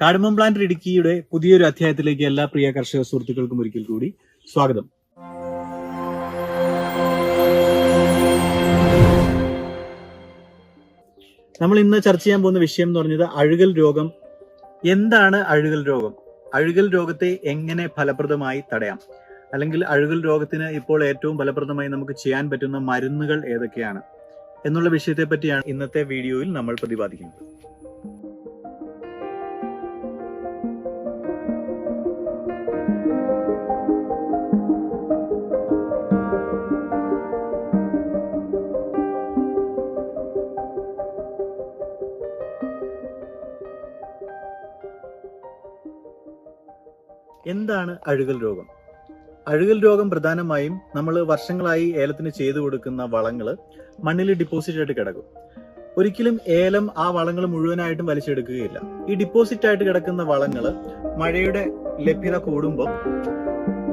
കാടുമം plant ഇടുക്കിയുടെ പുതിയൊരു അധ്യായത്തിലേക്ക് എല്ലാ പ്രിയ കർഷക സുഹൃത്തുക്കൾക്കും ഒരിക്കൽ കൂടി സ്വാഗതം. നമ്മൾ ഇന്ന് ചർച്ച ചെയ്യാൻ പോകുന്ന വിഷയം എന്ന് പറഞ്ഞത് അഴുകൽ രോഗം. എന്താണ് അഴുകൽ രോഗം? അഴുകൽ രോഗത്തെ എങ്ങനെ ഫലപ്രദമായി തടയാം? അല്ലെങ്കിൽ അഴുകൽ രോഗത്തിന് ഇപ്പോൾ ഏറ്റവും ഫലപ്രദമായി നമുക്ക് ചെയ്യാൻ പറ്റുന്ന മരുന്നുകൾ ഏതൊക്കെയാണ്? എന്നുള്ള വിഷയത്തെ പറ്റിയാണ് ഇന്നത്തെ വീഡിയോയിൽ നമ്മൾ പ്രതിപാദിക്കുന്നത്. എന്താണ് അഴുകൽ രോഗം? അഴുകൽ രോഗം പ്രധാനമായും നമ്മൾ വർഷങ്ങളായി ഏലത്തിന് ചെയ്തു കൊടുക്കുന്ന വളങ്ങൾ മണ്ണിൽ ഡിപ്പോസിറ്റ് ആയിട്ട് കിടക്കും. ഒരിക്കലും ഏലം ആ വളങ്ങൾ മുഴുവനായിട്ടും വലിച്ചെടുക്കുകയില്ല. ഈ ഡിപ്പോസിറ്റ് ആയിട്ട് കിടക്കുന്ന വളങ്ങൾ മഴയുടെ ലഭ്യത കൂടുമ്പോൾ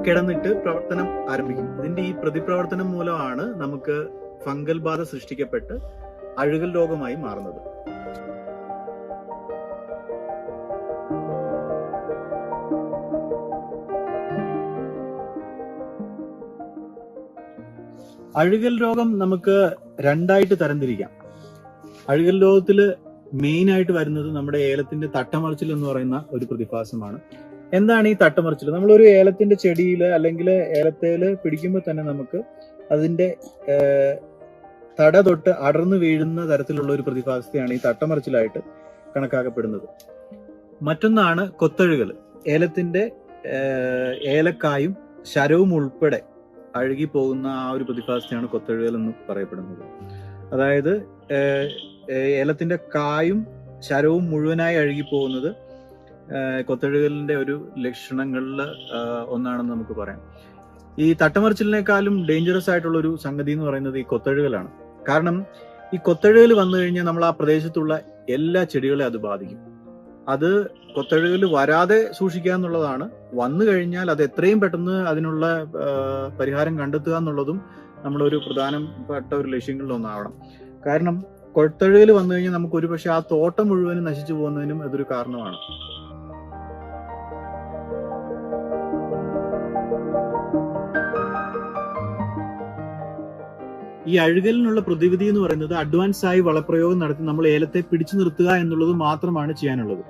കിടന്നിട്ട് പ്രവർത്തനം ആരംഭിക്കും. ഇതിന്റെ ഈ പ്രതിപ്രവർത്തനം മൂലമാണ് നമുക്ക് ഫംഗൽ ബാധ സൃഷ്ടിക്കപ്പെട്ട് അഴുകൽ രോഗമായി മാറുന്നത്. അഴുകൽ രോഗം നമുക്ക് രണ്ടായിട്ട് തരംതിരിക്കാം. അഴുകൽ രോഗത്തിൽ മെയിൻ ആയിട്ട് വരുന്നത് നമ്മുടെ ഏലത്തിന്റെ തട്ടമറിച്ചിൽ എന്ന് പറയുന്ന ഒരു പ്രതിഭാസമാണ്. എന്താണ് ഈ തട്ടമറിച്ചിൽ നമ്മളൊരു ഏലത്തിന്റെ ചെടിയിൽ അല്ലെങ്കിൽ ഏലത്തേൽ പിടിക്കുമ്പോൾ തന്നെ നമുക്ക് അതിന്റെ തട തൊട്ട് അടർന്നു വീഴുന്ന തരത്തിലുള്ള ഒരു പ്രതിഭാസത്തെയാണ് ഈ തട്ടമറിച്ചിലായിട്ട് കണക്കാക്കപ്പെടുന്നത്. മറ്റൊന്നാണ് കൊത്തഴുകൽ. ഏലത്തിന്റെ ഏലക്കായും ശരവും ഉൾപ്പെടെ അഴുകി പോകുന്ന ആ ഒരു പ്രതിഭാസത്തെയാണ് കൊത്തഴുകൽ എന്ന് പറയപ്പെടുന്നത്. അതായത് ഏലത്തിന്റെ കായും ശരവും മുഴുവനായി അഴുകി പോകുന്നത് ഏഹ്, കൊത്തഴുകലിന്റെ ഒരു ലക്ഷണങ്ങളിൽ ഒന്നാണെന്ന് നമുക്ക് പറയാം. ഈ തട്ടമറിച്ചിലിനേക്കാളും ഡേഞ്ചറസ് ആയിട്ടുള്ള ഒരു സംഗതി എന്ന് പറയുന്നത് ഈ കൊത്തഴുകലാണ്. കാരണം ഈ കൊത്തഴുകൽ വന്നു കഴിഞ്ഞാൽ നമ്മൾ ആ പ്രദേശത്തുള്ള എല്ലാ ചെടികളെ അത് ബാധിക്കും. അത് കൊത്തഴുകൽ വരാതെ സൂക്ഷിക്കുക എന്നുള്ളതാണ്. വന്നു കഴിഞ്ഞാൽ അത് എത്രയും പെട്ടെന്ന് അതിനുള്ള പരിഹാരം കണ്ടെത്തുക എന്നുള്ളതും നമ്മളൊരു പ്രധാനപ്പെട്ട ഒരു ലക്ഷ്യങ്ങളിൽ ഒന്നാവണം. കാരണം കൊത്തഴുകൽ വന്നു കഴിഞ്ഞാൽ നമുക്ക് ഒരു പക്ഷെ ആ തോട്ടം മുഴുവനും നശിച്ചു പോകുന്നതിനും അതൊരു കാരണമാണ്. ഈ അഴുകലിനുള്ള പ്രതിവിധി എന്ന് പറയുന്നത് അഡ്വാൻസ് ആയി വളപ്രയോഗം നടത്തി നമ്മൾ ഏലത്തെ പിടിച്ചു നിർത്തുക എന്നുള്ളത് മാത്രമാണ് ചെയ്യാനുള്ളത്.